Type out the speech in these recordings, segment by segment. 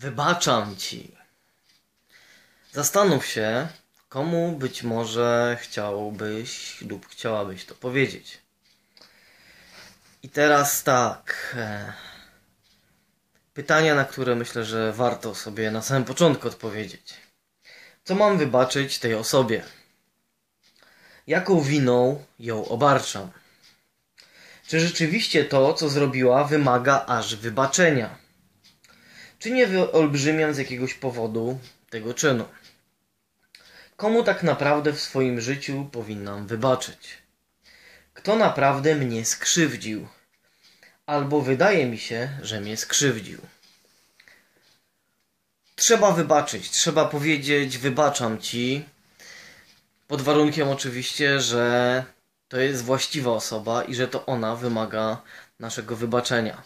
Wybaczam ci. Zastanów się, komu być może chciałbyś lub chciałabyś to powiedzieć. I teraz tak. e, Pytania, na które myślę, że warto sobie na samym początku odpowiedzieć. Co mam wybaczyć tej osobie? Jaką winą ją obarczam? Czy rzeczywiście to, co zrobiła, wymaga aż wybaczenia? Czy nie wyolbrzymiam z jakiegoś powodu tego czynu? Komu tak naprawdę w swoim życiu powinnam wybaczyć? Kto naprawdę mnie skrzywdził? Albo wydaje mi się, że mnie skrzywdził. Trzeba wybaczyć, trzeba powiedzieć: Wybaczam ci, pod warunkiem oczywiście, że to jest właściwa osoba i że to ona wymaga naszego wybaczenia.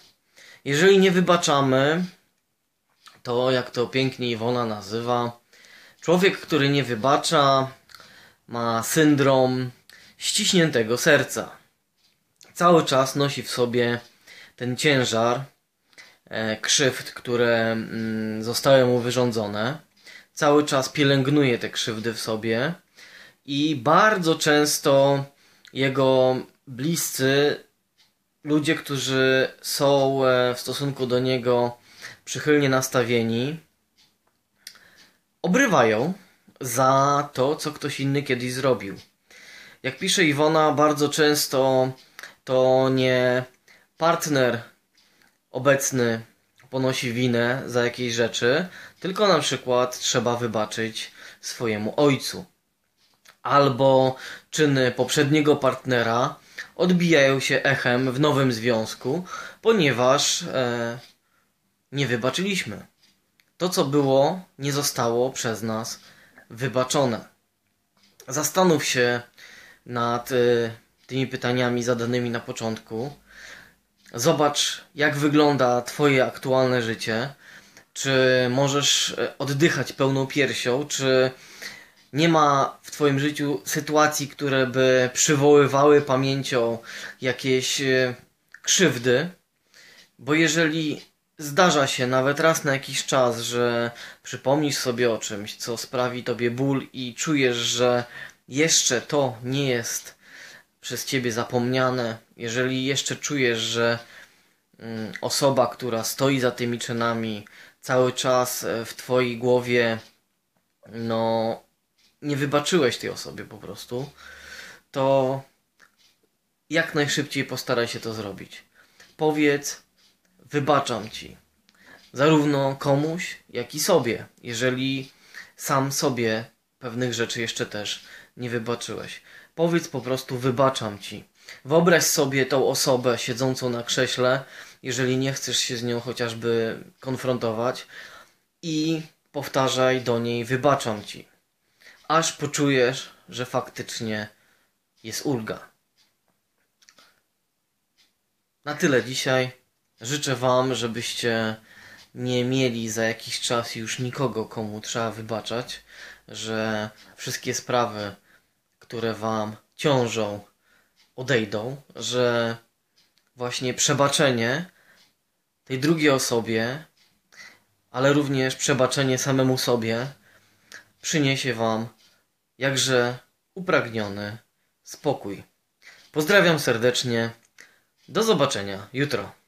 Jeżeli nie wybaczamy, to jak to pięknie Iwona nazywa, człowiek, który nie wybacza, ma syndrom ściśniętego serca. Cały czas nosi w sobie ten ciężar e, krzywd, które mm, zostały mu wyrządzone. Cały czas pielęgnuje te krzywdy w sobie i bardzo często jego bliscy, ludzie, którzy są e, w stosunku do niego przychylnie nastawieni, obrywają za to, co ktoś inny kiedyś zrobił. Jak pisze Iwona, bardzo często to nie partner obecny ponosi winę za jakieś rzeczy, tylko na przykład trzeba wybaczyć swojemu ojcu. Albo czyny poprzedniego partnera odbijają się echem w nowym związku, ponieważ e, nie wybaczyliśmy. To, co było, nie zostało przez nas wybaczone. Zastanów się nad y, tymi pytaniami zadanymi na początku. Zobacz, jak wygląda Twoje aktualne życie. Czy możesz e, oddychać pełną piersią? Czy nie ma w Twoim życiu sytuacji, które by przywoływały pamięcią jakieś e, krzywdy? Bo jeżeli zdarza się nawet raz na jakiś czas, że przypomnisz sobie o czymś, co sprawi Tobie ból i czujesz, że jeszcze to nie jest przez Ciebie zapomniane, jeżeli jeszcze czujesz, że mm, osoba, która stoi za tymi czynami, cały czas e, w Twojej głowie, no, nie wybaczyłeś tej osobie po prostu, to jak najszybciej postaraj się to zrobić. Powiedz, wybaczam ci. Zarówno komuś, jak i sobie, jeżeli sam sobie pewnych rzeczy jeszcze też nie wybaczyłeś. Powiedz po prostu wybaczam ci. Wyobraź sobie tą osobę siedzącą na krześle, jeżeli nie chcesz się z nią chociażby konfrontować i powtarzaj do niej wybaczam ci. Aż poczujesz, że faktycznie jest ulga. Na tyle dzisiaj. Życzę Wam, żebyście nie mieli za jakiś czas już nikogo, komu trzeba wybaczać, że wszystkie sprawy, które Wam ciążą, odejdą, że właśnie przebaczenie tej drugiej osobie, ale również przebaczenie samemu sobie przyniesie Wam jakże upragniony spokój. Pozdrawiam serdecznie. Do zobaczenia jutro.